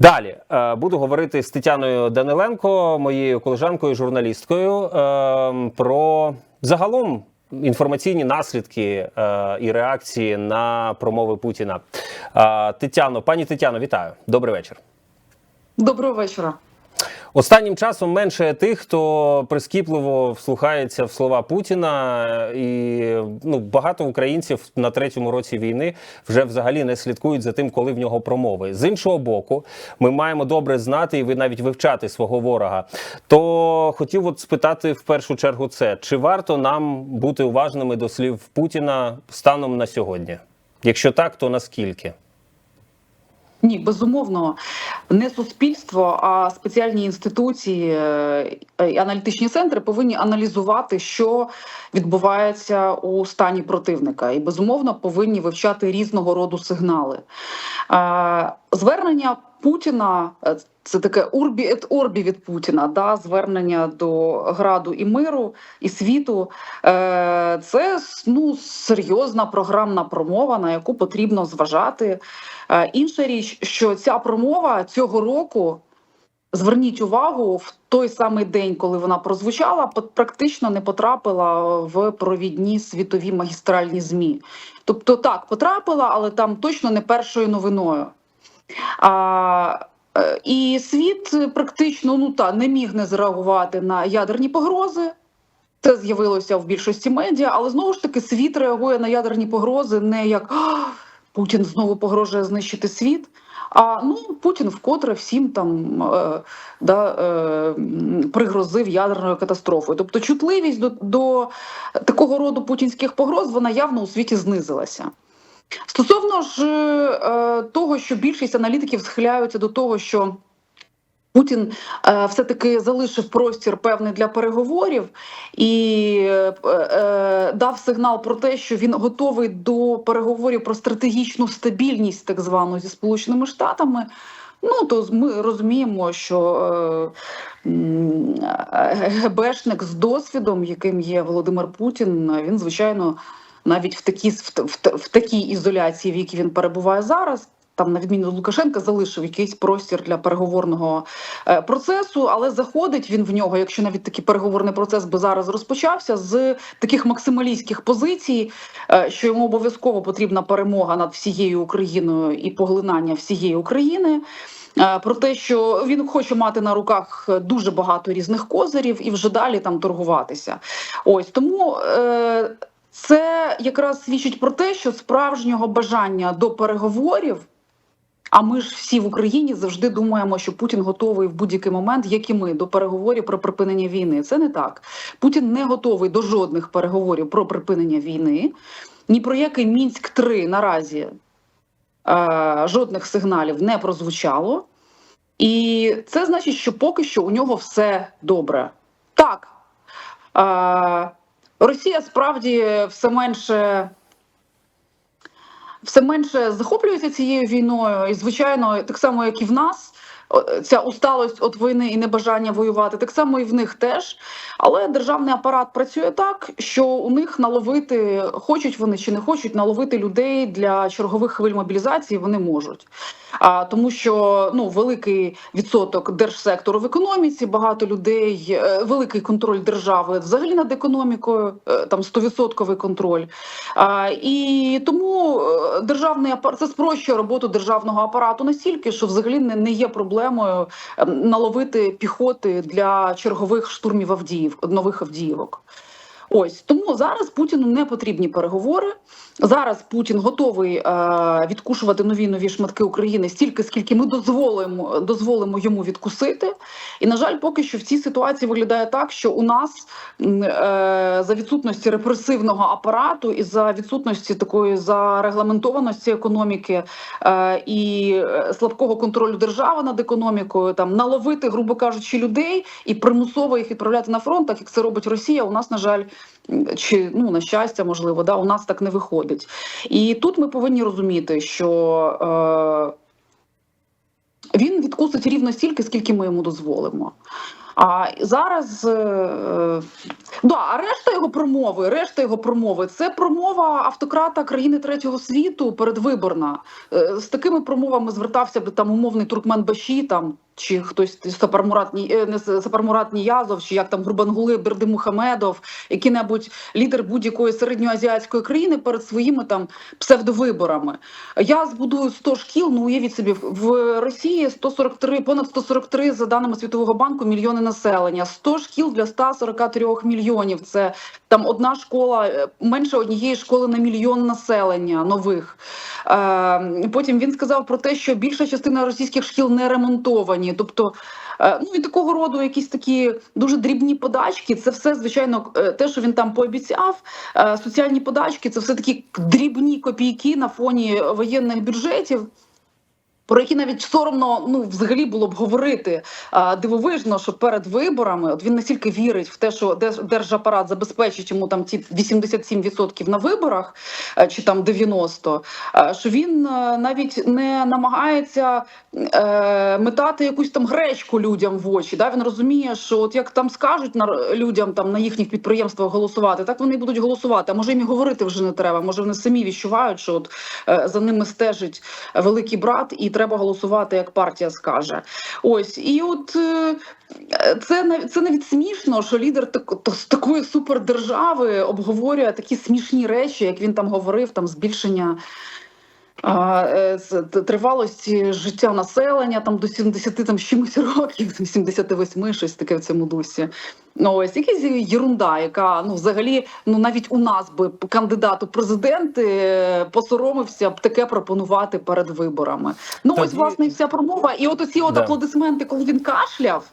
Далі е, буду говорити з Тетяною Даниленко, моєю колежанкою, журналісткою, е, про загалом інформаційні наслідки е, і реакції на промови Путіна. Е, Тетяно, пані Тетяно, вітаю. Добрий вечір. Доброго вечора. Останнім часом менше тих, хто прискіпливо вслухається в слова Путіна, і ну багато українців на третьому році війни вже взагалі не слідкують за тим, коли в нього промови. З іншого боку, ми маємо добре знати і ви навіть вивчати свого ворога. То хотів от спитати в першу чергу, це чи варто нам бути уважними до слів Путіна станом на сьогодні? Якщо так, то наскільки? Ні, безумовно, не суспільство, а спеціальні інституції е, і аналітичні центри повинні аналізувати, що відбувається у стані противника, і безумовно повинні вивчати різного роду сигнали. Е, Звернення Путіна е, це таке урбі ет орбі від Путіна, да, звернення до граду і миру і світу. Е, Це ну, серйозна програмна промова, на яку потрібно зважати. Е, Інша річ, що ця промова цього року. Зверніть увагу, в той самий день, коли вона прозвучала, пр- практично не потрапила в провідні світові магістральні змі. Тобто, так, потрапила, але там точно не першою новиною. А, е, і світ практично ну та не міг не зреагувати на ядерні погрози. Це з'явилося в більшості медіа, але знову ж таки світ реагує на ядерні погрози не як Путін знову погрожує знищити світ. А ну Путін вкотре всім там е, да, е, пригрозив ядерною катастрофою. Тобто чутливість до, до такого роду путінських погроз вона явно у світі знизилася. Стосовно ж е, того, що більшість аналітиків схиляються до того, що Путін е, все-таки залишив простір певний для переговорів і е, е, дав сигнал про те, що він готовий до переговорів про стратегічну стабільність, так звану зі Сполученими Штатами. Ну то ми розуміємо, що е, е, ГБшник з досвідом, яким є Володимир Путін, він звичайно навіть в такій в, в, в такій ізоляції, в якій він перебуває зараз. Там, на відміну Лукашенка, залишив якийсь простір для переговорного е, процесу, але заходить він в нього, якщо навіть такий переговорний процес би зараз розпочався, з таких максималістських позицій, е, що йому обов'язково потрібна перемога над всією Україною і поглинання всієї України. Е, Про те, що він хоче мати на руках дуже багато різних козирів і вже далі там торгуватися. Ось тому це якраз свідчить про те, що справжнього бажання до переговорів. А ми ж всі в Україні завжди думаємо, що Путін готовий в будь-який момент, як і ми, до переговорів про припинення війни. Це не так. Путін не готовий до жодних переговорів про припинення війни. Ні про який мінськ 3 наразі е, жодних сигналів не прозвучало. І це значить, що поки що у нього все добре. Так, е, Росія справді все менше. Все менше захоплюється цією війною, і звичайно, так само як і в нас, ця усталость від війни і небажання воювати, так само і в них теж. Але державний апарат працює так, що у них наловити, хочуть вони чи не хочуть наловити людей для чергових хвиль мобілізації, вони можуть. А тому, що ну великий відсоток держсектору в економіці, багато людей, е, великий контроль держави взагалі над економікою, е, там 100% контроль. А, і тому е, державний апарат це спрощує роботу державного апарату настільки, що взагалі не, не є проблемою е, наловити піхоти для чергових штурмів Авдіїв, нових Авдіївок. Ось тому зараз Путіну не потрібні переговори. Зараз Путін готовий е, відкушувати нові нові шматки України стільки, скільки ми дозволимо дозволимо йому відкусити. І на жаль, поки що в цій ситуації виглядає так, що у нас е, за відсутності репресивного апарату і за відсутності такої зарегламентованості економіки е, і е, слабкого контролю держави над економікою, там наловити, грубо кажучи, людей і примусово їх відправляти на фронт, так як це робить Росія. У нас на жаль, чи ну на щастя, можливо, да, у нас так не виходить. І тут ми повинні розуміти, що е, він відкусить рівно стільки, скільки ми йому дозволимо. А зараз е, Да, а решта його промови, решта його промови це промова автократа країни третього світу передвиборна. Е, З такими промовами звертався би там умовний Туркмен Баші, там чи хтось Сапармурат е, не Сапармурат Ніязов, чи як там Гурбангули Бердимухамедов, який-небудь лідер будь-якої середньоазіатської країни перед своїми там псевдовиборами. Я збудую 100 шкіл. Ну уявіть собі, в Росії 143, понад 143, за даними Світового банку, мільйони населення. 100 шкіл для 143 мільйонів. Це там одна школа, е, менше однієї школи на мільйон населення нових. Е, Потім він сказав про те, що більша частина російських шкіл не ремонтовані. Тобто, е, ну і такого роду якісь такі дуже дрібні подачки. Це все звичайно те, що він там пообіцяв. Соціальні подачки це все такі дрібні копійки на фоні воєнних бюджетів. Про які навіть соромно ну взагалі було б говорити а, дивовижно, що перед виборами от він настільки вірить в те, що держ- держапарат забезпечить йому там ті 87% на виборах, е, чи там 90%, е, що він е, навіть не намагається е, метати якусь там гречку людям в очі. Да? Він розуміє, що от як там скажуть на людям там на їхніх підприємствах голосувати, так вони будуть голосувати. А може їм і говорити вже не треба. Може вони самі відчувають, що от е, за ними стежить великий брат, і треба голосувати, як партія скаже. Ось і от. е, Це це навіть смішно, що лідер з такої супердержави обговорює такі смішні речі, як він там говорив, там збільшення тривалості життя населення там до 70 там чимось років, там, 78, щось таке в цьому дусі. Ну ось якась єрунда, яка ну взагалі ну навіть у нас би кандидат у президенти е, посоромився б таке пропонувати перед виборами. Ну ось Тоді- власне і вся промова. І от оці от Да. аплодисменти, коли він кашляв.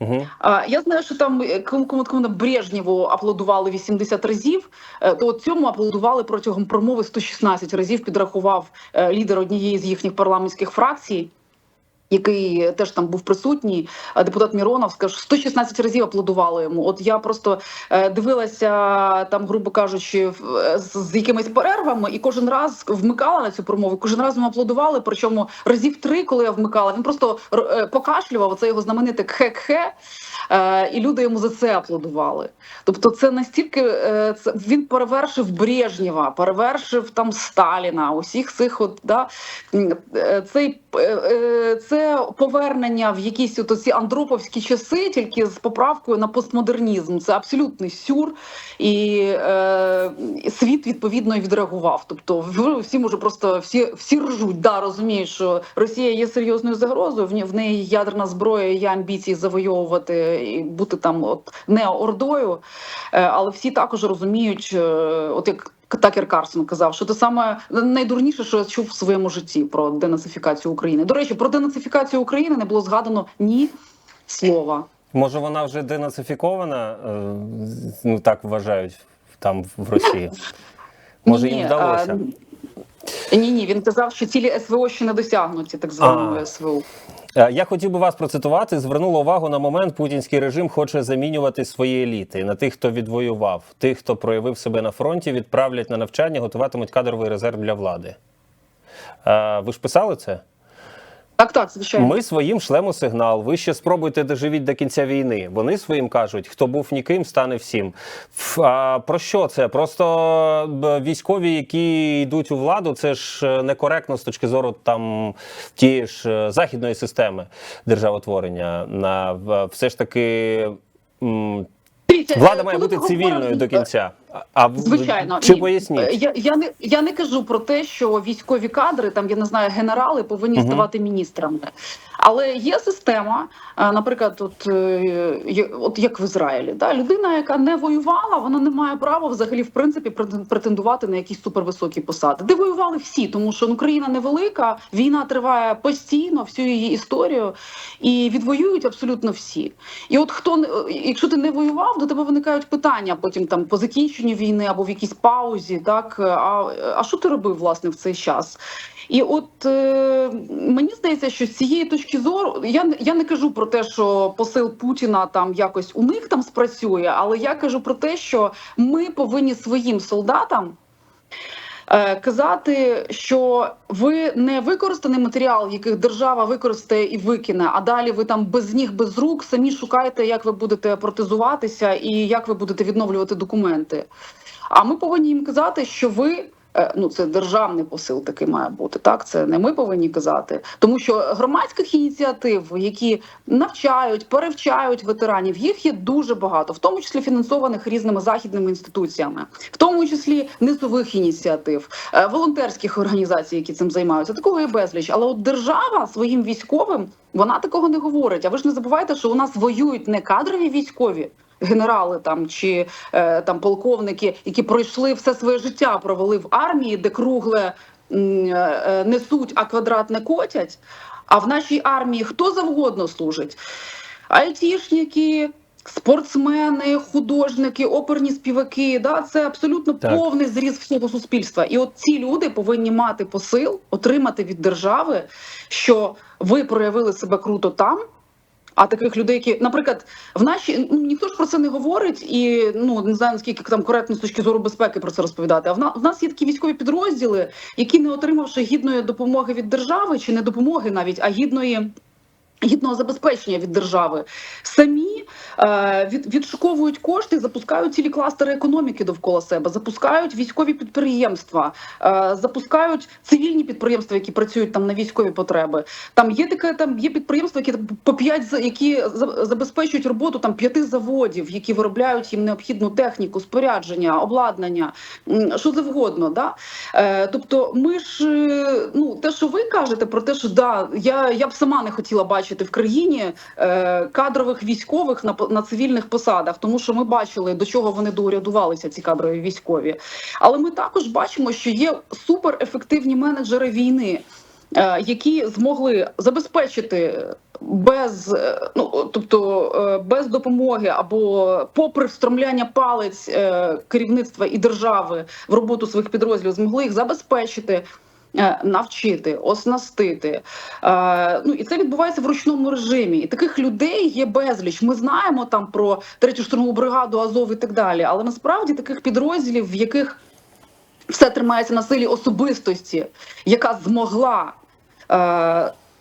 Угу. Я знаю, що там е, кому кому кому Брежнєву аплодували 80 разів. е, То цьому аплодували протягом промови 116 разів. Підрахував е, лідер однієї з їхніх парламентських фракцій. Який теж там був присутній, депутат Міронов скаже, 116 разів аплодували йому. От я просто е, дивилася там, грубо кажучи, е, з, якимись перервами, і кожен раз вмикала на цю промову. Кожен раз йому аплодували. Причому разів три, коли я вмикала, він просто е, покашлював. Це його знамените кхе-кхе, і люди йому за це аплодували. Тобто, це настільки це він перевершив Брежнєва, перевершив там Сталіна, усіх цих от да цей е, е, це повернення в якісь от ці андроповські часи, тільки з поправкою на постмодернізм. Це абсолютний сюр, і е, світ відповідно відреагував. Тобто, всі може просто всі всі ржуть. Да, розуміють, що Росія є серйозною загрозою. В неї ядерна зброя, є амбіції завойовувати і бути там, от не ордою. Е, але всі також розуміють, е, от як. Такер Карсон казав, що це саме найдурніше, що я чув в своєму житті про денацифікацію України. До речі, про денацифікацію України не було згадано ні слова. Може, вона вже денацифікована, е, ну так вважають там в Росії. Може, їм вдалося. Ні, ні, він казав, що цілі СВО ще не досягнуті, так званої. СВО. Е, Я хотів би вас процитувати. Звернула увагу на момент, путінський режим хоче замінювати свої еліти на тих, хто відвоював, тих, хто проявив себе на фронті, відправлять на навчання, готуватимуть кадровий резерв для влади. Е, Ви ж писали це? Так, так, звичайно. Ми своїм шлемо сигнал. Ви ще спробуйте доживіть до кінця війни. Вони своїм кажуть, хто був ніким, стане всім. А, про що це? Просто військові, які йдуть у владу, це ж е, некоректно з точки зору там тієї ж е, західної системи державотворення. На все ж таки. Влада е, має бути цивільною до кінця. А- Звичайно, чи Ні, поясніть? Я, я не я не кажу про те, що військові кадри, там я не знаю, генерали повинні Мгм. ставати міністрами. Але є система, е, наприклад, от, е, от як в Ізраїлі, да? людина, яка не воювала, вона не має права взагалі в принципі претен- претендувати на якісь супервисокі посади. Де воювали всі, тому що ну, країна невелика, війна триває постійно, всю її історію, і відвоюють абсолютно всі. І от хто якщо ти не воював, до тебе виникають питання потім там по закінченню війни або в якійсь паузі, так а, а що ти робив власне в цей час? І от е, мені здається, що з цієї точки зору я я не кажу про те, що посил Путіна там якось у них там спрацює, але я кажу про те, що ми повинні своїм солдатам е, казати, що ви не використаний матеріал, яких держава використає і викине, а далі ви там без ніг, без рук самі шукаєте, як ви будете протезуватися і як ви будете відновлювати документи. А ми повинні їм казати, що ви. Е, Ну, це державний посил такий має бути. Так, це не ми повинні казати, тому що громадських ініціатив, які навчають, перевчають ветеранів, їх є дуже багато, в тому числі фінансованих різними західними інституціями, в тому числі низових ініціатив, е, волонтерських організацій, які цим займаються. Такого є безліч. Але от держава своїм військовим вона такого не говорить. А ви ж не забувайте, що у нас воюють не кадрові військові. Генерали там чи е, там полковники, які пройшли все своє життя, провели в армії, де кругле е, е, несуть, а квадратне котять. А в нашій армії хто завгодно служить? Айтішники, спортсмени, художники, оперні співаки. Да, це абсолютно Так. повний зріз всього суспільства. І от ці люди повинні мати посил, отримати від держави, що ви проявили себе круто там. А таких людей, які, наприклад, в нашій ну ніхто ж про це не говорить, і ну не знаю наскільки там коректно з точки зору безпеки про це розповідати. А в, на, в нас є такі військові підрозділи, які не отримавши гідної допомоги від держави, чи не допомоги навіть, а гідної. Гідного забезпечення від держави самі е, від, відшуковують кошти, запускають цілі кластери економіки довкола себе, запускають військові підприємства, е, запускають цивільні підприємства, які працюють там на військові потреби. Там є таке, там є підприємства, які по п'ять які за- забезпечують роботу там п'яти заводів, які виробляють їм необхідну техніку, спорядження, обладнання, що завгодно. Да? Е, тобто, ми ж е, ну те, що ви кажете про те, що да, я, я б сама не хотіла бачити в країні е, кадрових військових на на цивільних посадах, тому що ми бачили до чого вони доурядувалися, ці кадрові військові. Але ми також бачимо, що є суперефективні менеджери війни, е, які змогли забезпечити. Без е, ну тобто е, без допомоги або попри встромляння палець керівництва і держави в роботу своїх підрозділів, змогли їх забезпечити, навчити, оснастити. Е, Ну і це відбувається в ручному режимі. І таких людей є безліч. Ми знаємо там про третю штурмову бригаду Азов і так далі. Але насправді таких підрозділів, в яких все тримається на силі особистості, яка змогла.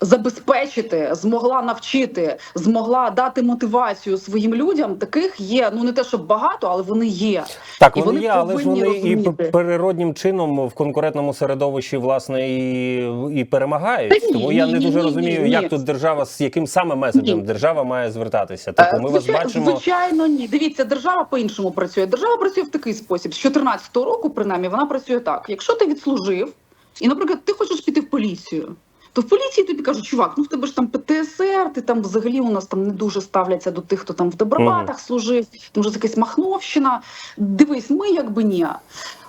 Забезпечити, змогла навчити, змогла дати мотивацію своїм людям. Таких є ну не те, щоб багато, але вони є. Так, І вони, вони є, але ж вони розуміти. п- природнім чином в конкурентному середовищі власне і, і перемагають. Та ні, Тому я ні, не ні, дуже ні, розумію, ні. як тут держава з яким саме меседжем Ні. держава має звертатися. Тобто ми Е, вас бачимо. Звичайно, ні. Дивіться, держава по-іншому працює. Держава працює в такий спосіб. З 14-го року, принаймні, вона працює так. Якщо ти відслужив, і, наприклад, ти хочеш піти в поліцію. То в поліції тобі кажуть, чувак, ну в тебе ж там ПТСР, ти там взагалі у нас там не дуже ставляться до тих, хто там в добробатах служив, тому що це якась махновщина. Дивись, ми якби ні.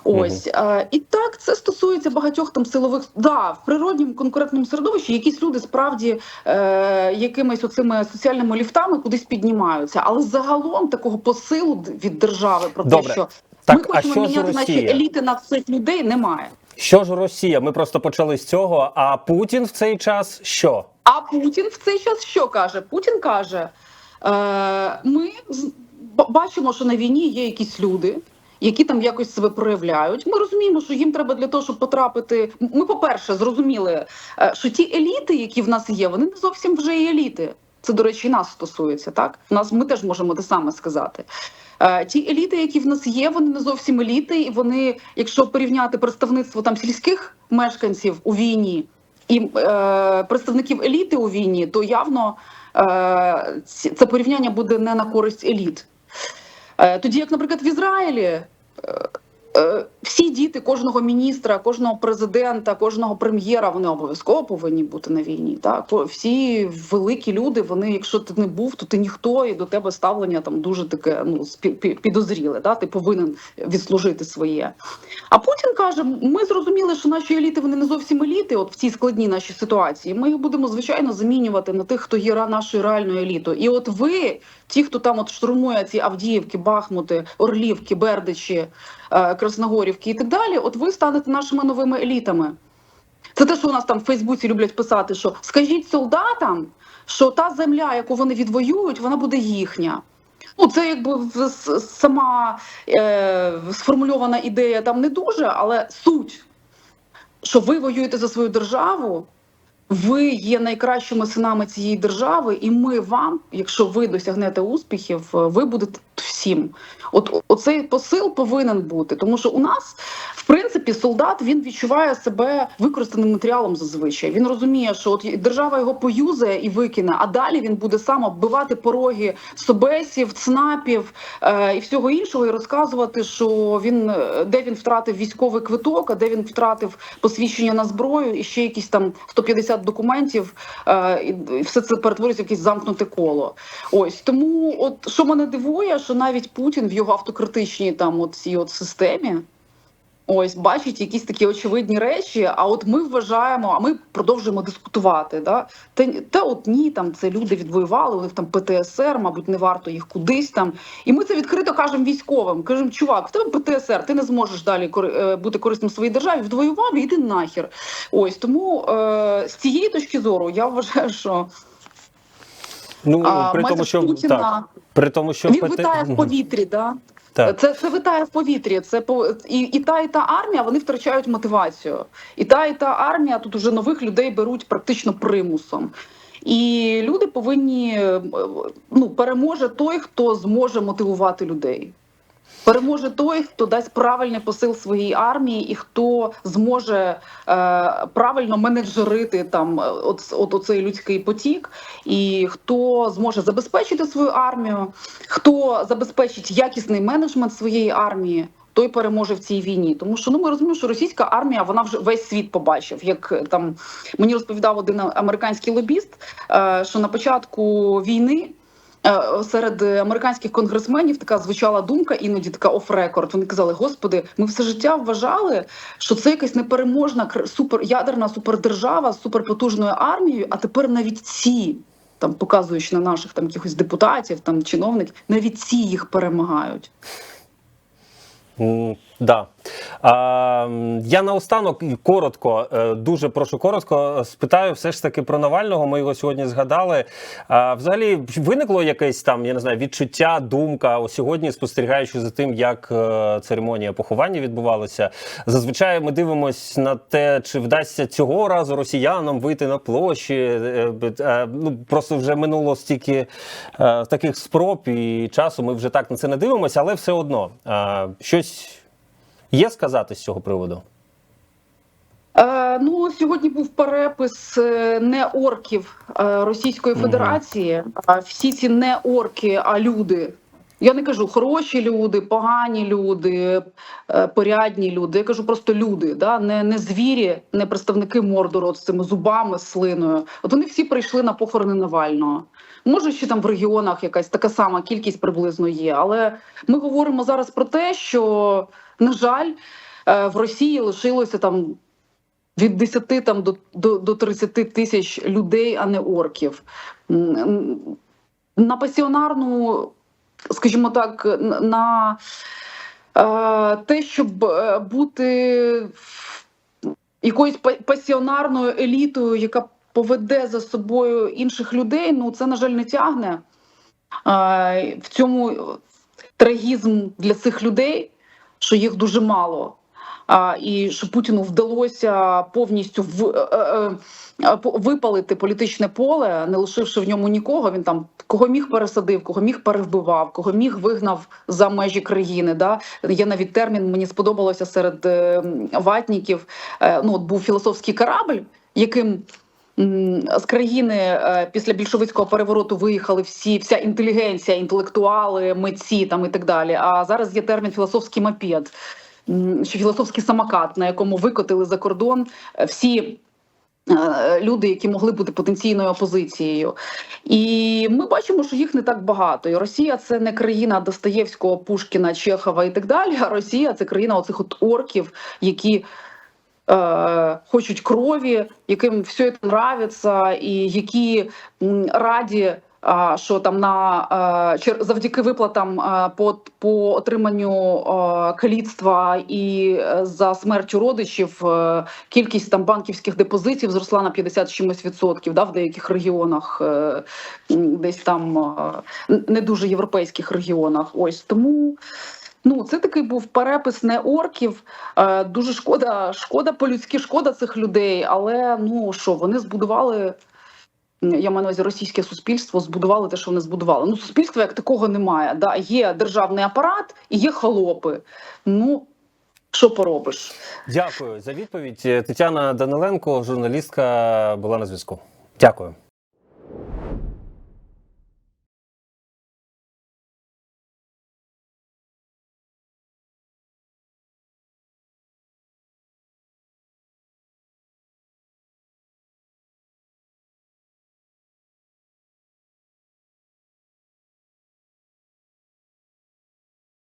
Ось е, і так це стосується багатьох там силових да в природньому конкурентному середовищі. Якісь люди справді е, якимись оцими соціальними ліфтами кудись піднімаються, але загалом такого посилу від держави про Добре. те, що Так, ми а хочемо міняти наші еліти на цих людей, немає. Що ж Росія? Ми просто почали з цього. А Путін в цей час що? А Путін в цей час що каже? Путін каже: е, ми бачимо, що на війні є якісь люди. Які там якось себе проявляють, ми розуміємо, що їм треба для того, щоб потрапити. Ми, по-перше, зрозуміли, е, що ті еліти, які в нас є, вони не зовсім вже і еліти. Це, до речі, нас стосується. Так нас ми теж можемо те саме сказати. Е, Ті еліти, які в нас є, вони не зовсім еліти, і вони, якщо порівняти представництво там сільських мешканців у війні і е, представників еліти у війні, то явно е, це порівняння буде не на користь еліт. Е, тоді, як, наприклад, в Ізраїлі. Е, Всі діти кожного міністра, кожного президента, кожного прем'єра вони обов'язково повинні бути на війні. Так всі великі люди. Вони, якщо ти не був, то ти ніхто, і до тебе ставлення там дуже таке ну підозріле. Да? Ти повинен відслужити своє. А Путін каже: ми зрозуміли, що наші еліти вони не зовсім еліти. От в цій складній нашій ситуації. Ми їх будемо звичайно замінювати на тих, хто є нашою реальною елітою. І от ви, ті, хто там от штурмує ці Авдіївки, Бахмути, Орлівки, Бердичі, е, Красногорівки і так далі. От ви станете нашими новими елітами. Це те, що у нас там в Фейсбуці люблять писати, що скажіть солдатам, що та земля, яку вони відвоюють, вона буде їхня. Ну, це якби сама е, сформульована ідея там не дуже, але суть, що ви воюєте за свою державу, ви є найкращими синами цієї держави, і ми вам, якщо ви досягнете успіхів, е, ви будете всім. От оцей посил повинен бути, тому що у нас, в принципі, солдат він відчуває себе використаним матеріалом зазвичай. Він розуміє, що от держава його поюзає і викине, а далі він буде сам оббивати пороги собесів, ЦНАПів е, і всього іншого, і розказувати, що він е, де він втратив військовий квиток, а де він втратив посвідчення на зброю, і ще якісь там 150 документів, е, і все це перетворюється в якесь замкнуте коло. Ось тому, от що мене дивує, що навіть Путін в його автократичній там от цій от системі. Ось бачить якісь такі очевидні речі. А от ми вважаємо, а ми продовжуємо дискутувати. Да? Та, та от ні, там це люди відвоювали, у них там ПТСР, мабуть, не варто їх кудись там. І ми це відкрито кажемо військовим. Кажемо, чувак, в тебе ПТСР, ти не зможеш далі е, бути корисним своїй державі. Відвоював, іди нахер. Ось тому е, з цієї точки зору я вважаю, що Ну а, при тому, що Путіна так, при тому, що він витає в повітрі. Да? Так. Це, це витає в повітрі. Це по і, і та, і та армія вони втрачають мотивацію. І та, і та армія тут уже нових людей беруть практично примусом. І люди повинні е, ну переможе той, хто зможе мотивувати людей. Переможе той, хто дасть правильний посил своїй армії, і хто зможе е, правильно менеджерити там е, от, от оцей людський потік, і хто зможе забезпечити свою армію, хто забезпечить якісний менеджмент своєї армії. Той переможе в цій війні, тому що ну ми розуміємо, що російська армія вона вже весь світ побачив. Як е, там мені розповідав один американський лобіст, е, що на початку війни серед американських конгресменів така звучала думка, іноді така оф-рекорд. Вони казали: Господи, ми все життя вважали, що це якась непереможна суперядерна супердержава з суперпотужною армією. А тепер навіть ці. Там показуючи на наших там якихось депутатів, там чиновників, навіть ці їх перемагають. М, Да. А, я наостанок коротко, е, дуже прошу коротко, спитаю все ж таки про Навального. Ми його сьогодні згадали. А, взагалі, виникло якесь там, я не знаю, відчуття, думка. Ось сьогодні, спостерігаючи за тим, як е, церемонія поховання відбувалася. Зазвичай ми дивимося на те, чи вдасться цього разу росіянам вийти на площі. Е, Ну просто вже минуло стільки таких спроб і часу. Ми вже так на це не дивимося, але все одно щось. Є сказати з цього приводу? Е, ну сьогодні був перепис неорків не орків е, Російської Федерації. А всі ці не орки, а люди. Я не кажу хороші люди, погані люди, е, порядні люди. Я кажу просто люди, да? не, не звірі, не представники Мордору з цими зубами, слиною. От вони всі прийшли на похорони Навального. Може, ще там в регіонах якась така сама кількість приблизно є. Але ми говоримо зараз про те, що, на жаль, е, в Росії лишилося там від 10 там до, до, до 30 тисяч людей, а не орків. На пасіонарну, скажімо так, на е, те, щоб е, бути якоюсь па- пасіонарною елітою, яка поведе за собою інших людей, ну це, на жаль, не тягне. Е, В цьому трагізм для цих людей, що їх дуже мало. І що Путіну вдалося повністю в, е, е, е, випалити політичне поле, не лишивши в ньому нікого. Він там кого міг пересадив, кого міг перевбивав, кого міг вигнав за межі країни. Да? Є навіть термін, мені сподобалося серед ватніків. Ну, от був філософський корабль, яким з країни після більшовицького перевороту виїхали всі, вся інтелігенція, інтелектуали, митці там і так далі. А зараз є термін філософський мопед, чи філософський самокат, на якому викотили за кордон е, всі. е, Люди, які могли бути потенційною опозицією, і ми бачимо, що їх не так багато. І Росія це не країна Достоєвського, Пушкіна, Чехова і так далі. А Росія це країна оцих от орків, які е, хочуть крові, яким все це нравиться, і які раді що там на е, завдяки виплатам е, по, по отриманню е, каліцтва і за смертю родичів кількість там банківських депозитів зросла на 50 з чимось відсотків да, в деяких регіонах, десь там не дуже європейських регіонах. Ось тому. Ну, це такий був перепис не орків. Дуже шкода, шкода по-людськи, шкода цих людей. Але ну що, вони збудували. Я маю на увазі російське суспільство збудувало те, що вони збудували. Ну, суспільства як такого немає. Да? Є державний апарат і є холопи. Ну, що поробиш? Дякую за відповідь. Тетяна Даниленко, журналістка, була на зв'язку. Дякую.